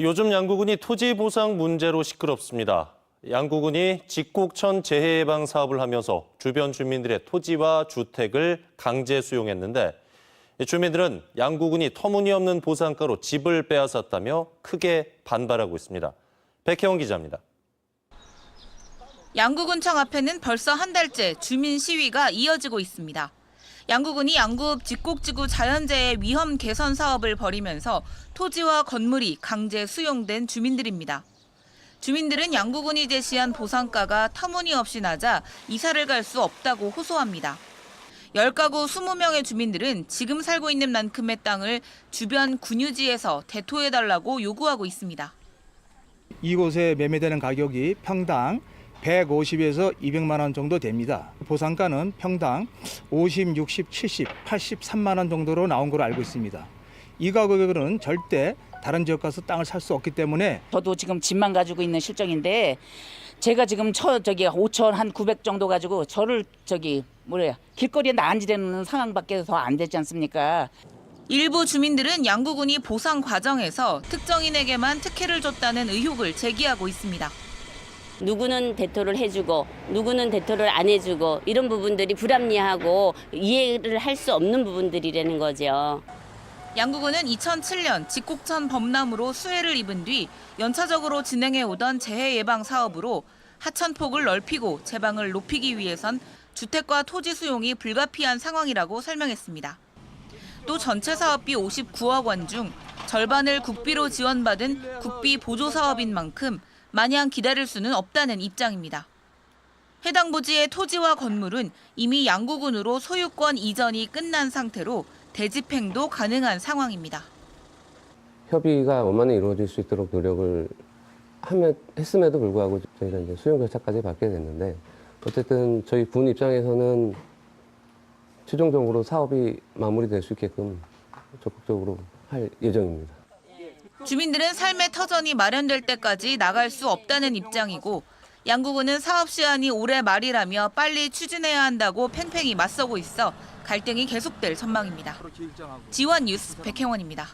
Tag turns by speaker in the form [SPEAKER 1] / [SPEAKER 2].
[SPEAKER 1] 요즘 양구군이 토지 보상 문제로 시끄럽습니다. 양구군이 직곡천 재해 예방 사업을 하면서 주변 주민들의 토지와 주택을 강제 수용했는데 주민들은 양구군이 터무니없는 보상가로 집을 빼앗았다며 크게 반발하고 있습니다. 백혜원 기자입니다.
[SPEAKER 2] 양구군청 앞에는 벌써 한 달째 주민 시위가 이어지고 있습니다. 양구군이 양구읍 직곡지구 자연재해 위험 개선 사업을 벌이면서 토지와 건물이 강제 수용된 주민들입니다. 주민들은 양구군이 제시한 보상가가 터무니없이 낮아 이사를 갈 수 없다고 호소합니다. 10가구 20명의 주민들은 지금 살고 있는 만큼의 땅을 주변 군유지에서 대토해달라고 요구하고 있습니다.
[SPEAKER 3] 이곳에 매매되는 가격이 평당 150에서 200만 원 정도 됩니다. 보상가는 평당 50, 60, 70, 83만 원 정도로 나온 걸로 알고 있습니다. 이 가격으로는 절대 다른 지역 가서 땅을 살 수 없기 때문에
[SPEAKER 4] 저도 지금 집만 가지고 있는 실정인데 제가 지금 처 저기 5천 한 900 정도 가지고 저를 저기 뭐래요 길거리에 난지되는 상황밖에 더 안 되지 않습니까?
[SPEAKER 2] 일부 주민들은 양구군이 보상 과정에서 특정인에게만 특혜를 줬다는 의혹을 제기하고 있습니다.
[SPEAKER 5] 누구는 대토를 해주고 누구는 대토를 안 해주고 이런 부분들이 불합리하고 이해를 할 수 없는 부분들이라는 거죠.
[SPEAKER 2] 양구군은 2007년 직곡천 범람으로 수해를 입은 뒤 연차적으로 진행해 오던 재해 예방 사업으로 하천폭을 넓히고 제방을 높이기 위해선 주택과 토지 수용이 불가피한 상황이라고 설명했습니다. 또 전체 사업비 59억 원 중 절반을 국비로 지원받은 국비 보조 사업인 만큼 마냥 기다릴 수는 없다는 입장입니다. 해당 부지의 토지와 건물은 이미 양구군으로 소유권 이전이 끝난 상태로 대집행도 가능한 상황입니다.
[SPEAKER 6] 협의가 원만히 이루어질 수 있도록 노력을 하면 했음에도 불구하고 저희가 이제 수용 절차까지 받게 됐는데 어쨌든 저희 군 입장에서는 최종적으로 사업이 마무리될 수 있게끔 적극적으로 할 예정입니다.
[SPEAKER 2] 주민들은 삶의 터전이 마련될 때까지 나갈 수 없다는 입장이고 양구군은 사업 시한이 올해 말이라며 빨리 추진해야 한다고 팽팽히 맞서고 있어 갈등이 계속될 전망입니다. 지원 뉴스 백혜원입니다.